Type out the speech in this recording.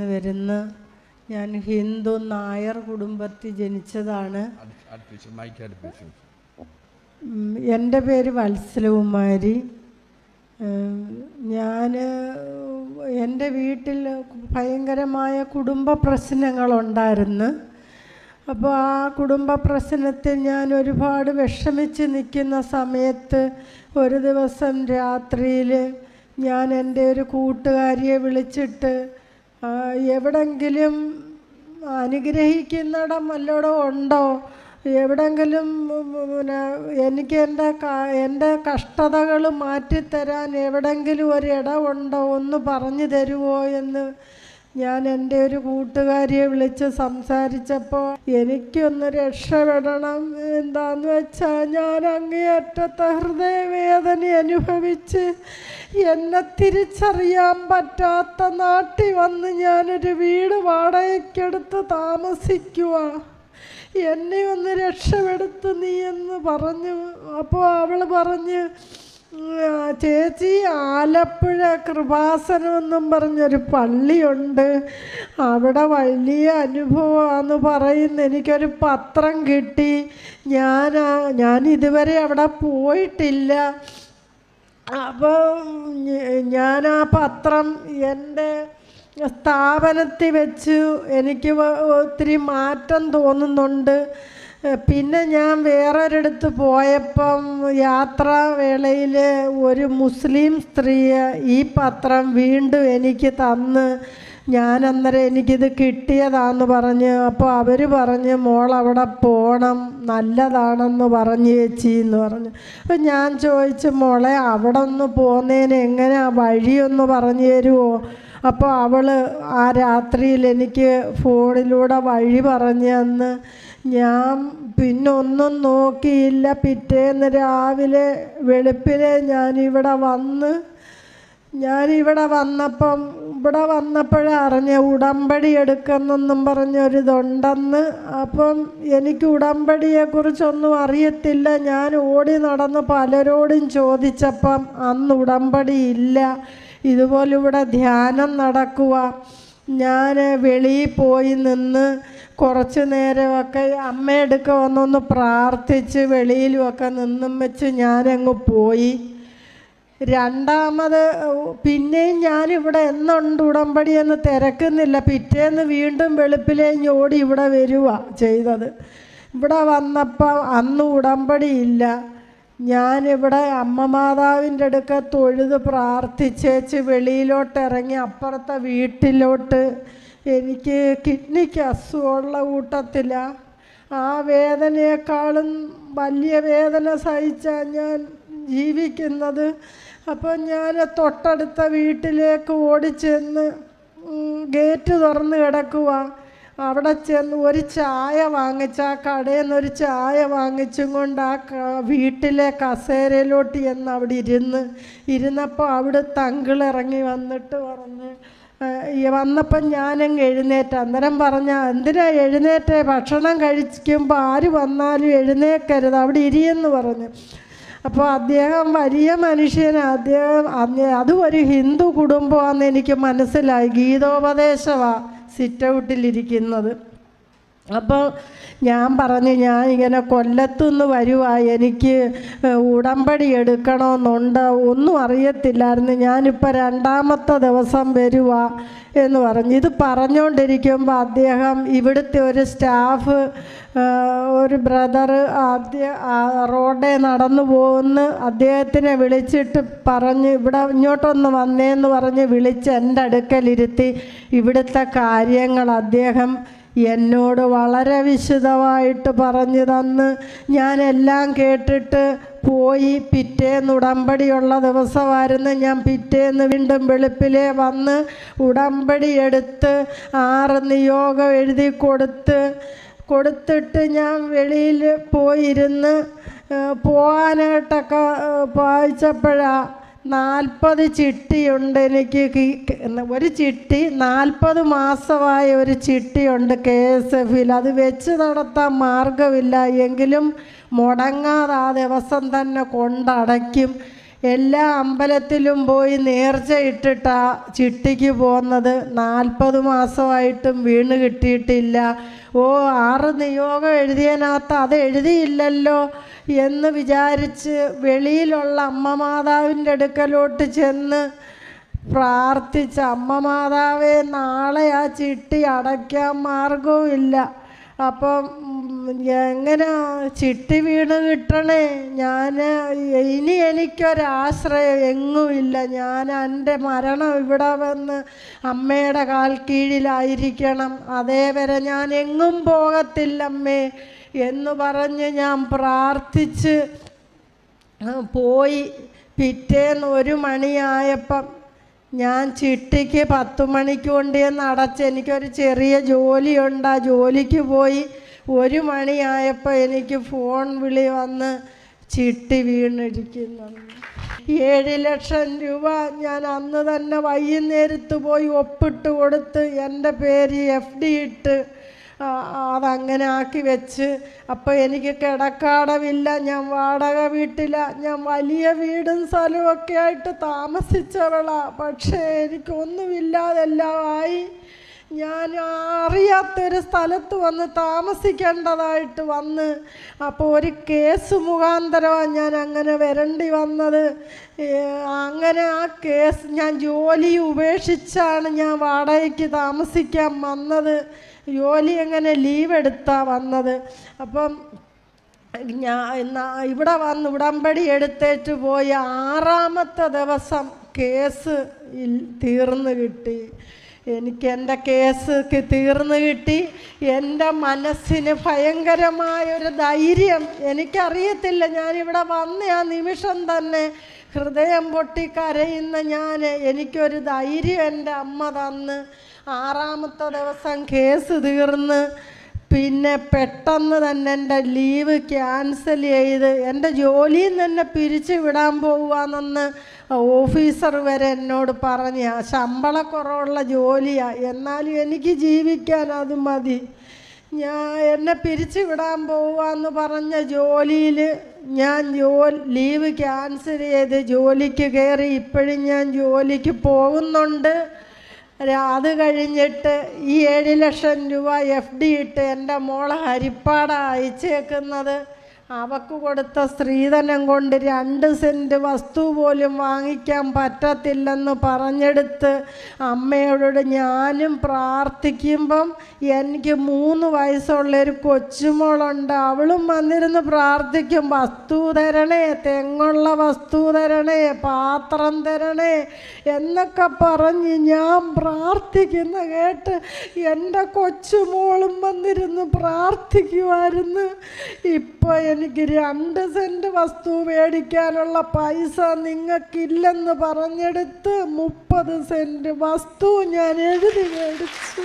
നിന്ന് വരുന്ന ഞാൻ ഹിന്ദു നായർ കുടുംബത്തിൽ ജനിച്ചതാണ്. എന്റെ പേര് വത്സലകുമാരി. ഞാൻ എന്റെ വീട്ടിൽ ഭയങ്കരമായ കുടുംബ പ്രശ്നങ്ങളുണ്ടായിരുന്നു. അപ്പോൾ ആ കുടുംബ പ്രശ്നത്തിൽ ഞാൻ ഒരുപാട് വിഷമിച്ച് നിൽക്കുന്ന സമയത്ത് ഒരു ദിവസം രാത്രിയിൽ ഞാൻ എന്റെ ഒരു കൂട്ടുകാരിയെ വിളിച്ചിട്ട് എവിടെങ്കിലും അനുഗ്രഹിക്കുന്നിടം വല്ലയിടം ഉണ്ടോ? എവിടെങ്കിലും പിന്നെ എനിക്ക് എന്റെ എന്റെ കഷ്ടതകൾ മാറ്റിത്തരാൻ എവിടെങ്കിലും ഒരിടമുണ്ടോ ഒന്ന് പറഞ്ഞു തരുമോ എന്ന് ഞാൻ എന്റെ ഒരു കൂട്ടുകാരിയെ വിളിച്ച് സംസാരിച്ചപ്പോൾ എനിക്കൊന്ന് രക്ഷപ്പെടണം എന്താന്ന് വെച്ചാൽ ഞാൻ അങ്ങേയറ്റത്തെ ഹൃദയവേദന അനുഭവിച്ച് എന്നെ തിരിച്ചറിയാൻ പറ്റാത്ത നാട്ടിൽ വന്ന് ഞാനൊരു വീട് വാടകയ്ക്കെടുത്ത് താമസിക്കുക എന്നെ ഒന്ന് രക്ഷപ്പെടുത്തു നീ എന്ന് പറഞ്ഞു. അപ്പോൾ അവൾ പറഞ്ഞ് "ആ, ചേച്ചി ആലപ്പുഴ കൃപാസനം എന്നും പറഞ്ഞൊരു പള്ളിയുണ്ട്. അവിടെ വലിയ അനുഭവമാണെന്ന് പറയുന്നു എനിക്കൊരു പത്രം കിട്ടി. ഞാൻ ഞാൻ ഇതുവരെ അവിടെ പോയിട്ടില്ല. അപ്പം ഞാൻ ആ പത്രം എന്റെ സ്ഥാപനത്തിൽ വെച്ചു. എനിക്ക് ഒത്തിരി മാറ്റം തോന്നുന്നുണ്ട്. പിന്നെ ഞാൻ വേറൊരിടത്ത് പോയപ്പം യാത്രാവേളയിൽ ഒരു മുസ്ലിം സ്ത്രീ ഈ പത്രം വീണ്ടും എനിക്ക് തന്ന്. ഞാൻ അന്നേരം എനിക്കിത് കിട്ടിയതാന്ന് പറഞ്ഞ്. അപ്പോൾ അവർ പറഞ്ഞ് മോൾ അവിടെ പോകണം നല്ലതാണെന്ന് പറഞ്ഞു ചേച്ചി എന്ന് പറഞ്ഞു. അപ്പം ഞാൻ ചോദിച്ചു മോളെ അവിടെ ഒന്ന് പോകുന്നതിന് എങ്ങനെയാ വഴിയൊന്ന് പറഞ്ഞു തരുമോ അപ്പോൾ അവൾ ആ രാത്രിയിൽ എനിക്ക് ഫോണിലൂടെ വഴി പറഞ്ഞു തന്ന്. ഞാൻ പിന്നെ ഒന്നും നോക്കിയില്ല. പിറ്റേന്ന് രാവിലെ വെളുപ്പിനെ ഞാനിവിടെ വന്ന് ഞാനിവിടെ വന്നപ്പം ഇവിടെ വന്നപ്പോഴേ അറിഞ്ഞ ഉടമ്പടി എടുക്കുന്നെന്നും പറഞ്ഞൊരിതുണ്ടെന്ന്. അപ്പം എനിക്ക് ഉടമ്പടിയെക്കുറിച്ചൊന്നും അറിയത്തില്ല. ഞാൻ ഓടി നടന്ന് പലരോടും ചോദിച്ചപ്പം അന്ന് ഉടമ്പടി ഇല്ല. ഇതുപോലെ ഇവിടെ ധ്യാനം നടക്കുക ഞാൻ വെളിയിൽ പോയി നിന്ന് കുറച്ച് നേരമൊക്കെ അമ്മയെടുക്ക വന്നൊന്ന് പ്രാർത്ഥിച്ച് വെളിയിലുമൊക്കെ നിന്നും വെച്ച് ഞാനങ്ങ് പോയി. രണ്ടാമത് പിന്നെയും ഞാനിവിടെ എന്നുണ്ട് ഉടമ്പടി എന്ന് തിരക്കുന്നില്ല. പിറ്റേന്ന് വീണ്ടും വെളുപ്പിലേഞ്ഞ് ഓടി ഇവിടെ വരുക ചെയ്തത്. ഇവിടെ വന്നപ്പോൾ അന്ന് ഉടമ്പടി ഇല്ല. ഞാനിവിടെ അമ്മ മാതാവിന്റെ അടുക്ക തൊഴുത് പ്രാർത്ഥിച്ചേച്ച് വെളിയിലോട്ട് ഇറങ്ങി അപ്പുറത്തെ വീട്ടിലോട്ട് എനിക്ക് കിഡ്നിക്ക് അസുഖമുള്ള കൂട്ടത്തിലാണ് ആ വേദനയെക്കാളും വലിയ വേദന സഹിച്ചാൽ ഞാൻ ജീവിക്കുന്നത്. അപ്പോൾ ഞാൻ തൊട്ടടുത്ത വീട്ടിലേക്ക് ഓടിച്ചെന്ന് ഗേറ്റ് തുറന്ന് കിടക്കുക അവിടെ ചെന്ന് ഒരു ചായ വാങ്ങിച്ച ആ കടയിൽ നിന്ന് ഒരു ചായ വാങ്ങിച്ചും കൊണ്ട് ആ വീട്ടിലെ കസേരയിലോട്ട് ചെന്ന് അവിടെ ഇരുന്ന് ഇരുന്നപ്പോൾ അവിടെ തങ്കിളിറങ്ങി വന്നിട്ട് പറഞ്ഞ് വന്നപ്പം ഞാനങ്ങ് എഴുന്നേറ്റ് അന്നേരം പറഞ്ഞ എന്തിനാ എഴുന്നേറ്റേ? ഭക്ഷണം കഴിക്കുമ്പോൾ ആര് വന്നാലും എഴുന്നേക്കരുത് അവിടെ ഇരിയെന്ന് പറഞ്ഞു. അപ്പോൾ അദ്ദേഹം വലിയ മനുഷ്യനാണ് അദ്ദേഹം അതും ഒരു ഹിന്ദു കുടുംബമാണെന്ന് എനിക്ക് മനസ്സിലായി. ഗീതോപദേശമാണ് സിറ്റ് ഔട്ടിലിരിക്കുന്നത് അപ്പോൾ ഞാൻ പറഞ്ഞു ഞാൻ ഇങ്ങനെ കൊല്ലത്തുനിന്ന് വരുവാ എനിക്ക് ഉടമ്പടി എടുക്കണമെന്നുണ്ട്. ഒന്നും അറിയത്തില്ലായിരുന്നു. ഞാനിപ്പോൾ രണ്ടാമത്തെ ദിവസം വരുവാ എന്ന് പറഞ്ഞു. ഇത് പറഞ്ഞുകൊണ്ടിരിക്കുമ്പോൾ അദ്ദേഹം ഇവിടുത്തെ ഒരു സ്റ്റാഫ് ഒരു ബ്രദർ ആദ്യ റോഡേ നടന്നു പോകുന്ന അദ്ദേഹത്തിനെ വിളിച്ചിട്ട് പറഞ്ഞ് ഇവിടെ ഇങ്ങോട്ടൊന്ന് വന്നേന്ന് പറഞ്ഞ് വിളിച്ച് എന്റെ അടുക്കലിരുത്തി ഇവിടുത്തെ കാര്യങ്ങൾ അദ്ദേഹം എന്നോട് വളരെ വിശദമായിട്ട് പറഞ്ഞു തന്ന്. എല്ലാം കേട്ടിട്ട് പോയി. പിറ്റേന്ന് ഉടമ്പടിയുള്ള ദിവസമായിരുന്നു. ഞാൻ പിറ്റേന്ന് വീണ്ടും വെളുപ്പിലെ വന്ന് ഉടമ്പടി എടുത്ത് ആറ് നിയോഗം എഴുതി കൊടുത്ത് കൊടുത്തിട്ട് ഞാൻ വെളിയിൽ പോയിരുന്ന് പോകാനായിട്ടൊക്കെ വായിച്ചപ്പോഴാണ് നാൽപ്പത് ചിട്ടിയുണ്ട് എനിക്ക് ഒരു ചിട്ടി നാൽപ്പത് മാസമായ ഒരു ചിട്ടിയുണ്ട് കെ എസ് എഫിൽ അത് വെച്ച് നടത്താൻ മാർഗമില്ല എങ്കിലും മുടങ്ങാതെ ആ ദിവസം തന്നെ കൊണ്ടടയ്ക്കും. എല്ലാ അമ്പലത്തിലും പോയി നേർച്ച ഇട്ടിട്ടാ ചിട്ടിക്ക് പോകുന്നത് നാൽപ്പത് മാസമായിട്ടും വീണ് കിട്ടിയിട്ടില്ല. ഓ ആറ് നിയോഗം എഴുതിയതിനകത്ത് അത് എഴുതിയില്ലല്ലോ എന്ന് വിചാരിച്ച് വെളിയിലുള്ള അമ്മ മാതാവിന്റെ അടുക്കലോട്ട് ചെന്ന് പ്രാർത്ഥിച്ച അമ്മ മാതാവേ നാളെ ആ ചിട്ടി അടയ്ക്കാൻ മാർഗവുമില്ല അപ്പം എങ്ങനെ ചിട്ടി വീണ് കിട്ടണേ? ഞാൻ ഇനി എനിക്കൊരാശ്രയം എങ്ങുമില്ല ഞാൻ എന്റെ മരണം ഇവിടെ വന്ന് അമ്മയുടെ കാൽ കീഴിലായിരിക്കണം. അതേവരെ ഞാൻ എങ്ങും പോകത്തില്ലമ്മേ എന്ന് പറഞ്ഞ് ഞാൻ പ്രാർത്ഥിച്ച് പോയി. പിറ്റേന്ന് ഒരു മണിയായപ്പം ഞാൻ ചിട്ടിക്ക് പത്ത് മണിക്ക് കൊണ്ട് ചെന്ന് അടച്ച് എനിക്കൊരു ചെറിയ ജോലിയുണ്ട്. ആ ജോലിക്ക് പോയി ഒരു മണിയായപ്പോൾ എനിക്ക് ഫോൺ വിളി വന്ന് ചിട്ടി വീണിരിക്കുന്നു. ഏഴ് ലക്ഷം രൂപ ഞാൻ അന്ന് തന്നെ വൈകുന്നേരത്ത് പോയി ഒപ്പിട്ട് കൊടുത്ത് എന്റെ പേര് എഫ് ഡി ഇട്ട് അതങ്ങനെ ആക്കി വെച്ച്. അപ്പോൾ എനിക്ക് കിടക്കാടമില്ല. ഞാൻ വാടക വീട്ടില. ഞാൻ വലിയ വീടും സ്ഥലമൊക്കെ ആയിട്ട് താമസിച്ചവളാണ് പക്ഷേ എനിക്കൊന്നുമില്ലാതെല്ലാം ആയി. ഞാൻ അറിയാത്തൊരു സ്ഥലത്ത് വന്ന് താമസിക്കേണ്ടതായിട്ട് വന്ന് അപ്പോൾ ഒരു കേസ് മുഖാന്തരമാണ് ഞാൻ അങ്ങനെ വരേണ്ടി വന്നത്. അങ്ങനെ ആ കേസ് ഞാൻ ജോലി ഉപേക്ഷിച്ചാണ് ഞാൻ വാടകയ്ക്ക് താമസിക്കാൻ വന്നത്. ജോലി എങ്ങനെ ലീവ് എടുത്താ വന്നത്. അപ്പം ഞാൻ ഇവിടെ വന്ന് ഉടമ്പടി എടുത്തേറ്റ് പോയ ആറാമത്തെ ദിവസം കേസ് തീർന്നു കിട്ടി. എനിക്ക് എന്റെ കേസ് തീർന്നു കിട്ടി. എന്റെ മനസ്സിന് ഭയങ്കരമായൊരു ധൈര്യം. എനിക്കറിയത്തില്ല ഞാനിവിടെ വന്ന ആ നിമിഷം തന്നെ ഹൃദയം പൊട്ടി കരയുന്ന ഞാൻ എനിക്കൊരു ധൈര്യം എന്റെ അമ്മ തന്ന്. ആറാമത്തെ ദിവസം കേസ് തീർന്ന്. പിന്നെ പെട്ടെന്ന് തന്നെ എന്റെ ലീവ് ക്യാൻസൽ ചെയ്ത് എന്റെ ജോലിയിൽ നിന്ന് തന്നെ പിരിച്ചു വിടാൻ പോവാന്നെന്ന് ഓഫീസർ വരെ എന്നോട് പറഞ്ഞ. ശമ്പളക്കുറവുള്ള ജോലിയാണ് എന്നാലും എനിക്ക് ജീവിക്കാൻ അത് മതി. ഞാൻ എന്നെ പിരിച്ചു വിടാൻ പോവാന്ന് പറഞ്ഞ ജോലിയിൽ ഞാൻ ജോ ലീവ് ക്യാൻസൽ ചെയ്ത് ജോലിക്ക് കയറി ഇപ്പോഴും ഞാൻ ജോലിക്ക് പോകുന്നുണ്ട്. അത് കഴിഞ്ഞിട്ട് ഈ ഏഴ് ലക്ഷം രൂപ എഫ് ഡി ഇട്ട് എന്റെ മോളെ ഹരിപ്പാട അയച്ചേക്കുന്നത്. അവക്ക് കൊടുത്ത സ്ത്രീധനം കൊണ്ട് രണ്ട് സെന്റ് വസ്തു പോലും വാങ്ങിക്കാൻ പറ്റത്തില്ലെന്ന് പറഞ്ഞെടുത്ത് അമ്മയോട് ഞാനും പ്രാർത്ഥിക്കുമ്പം എനിക്ക് മൂന്ന് വയസ്സുള്ളൊരു കൊച്ചുമോളുണ്ട്. അവളും വന്നിരുന്ന് പ്രാർത്ഥിക്കും വസ്തു തരണേ തെങ്ങുള്ള വസ്തു തരണേ പാത്രം തരണേ എന്നൊക്കെ പറഞ്ഞ് ഞാൻ പ്രാർത്ഥിക്കുന്ന കേട്ട് എന്റെ കൊച്ചുമോളും വന്നിരുന്ന് പ്രാർത്ഥിക്കുമായിരുന്നു ഇപ്പോൾ എനിക്ക് രണ്ട് സെന്റ് വസ്തു മേടിക്കാനുള്ള പൈസ നിങ്ങൾക്കില്ലെന്ന് പറഞ്ഞെടുത്ത് മുപ്പത് സെന്റ് വസ്തു ഞാൻ എഴുതി മേടിച്ചു.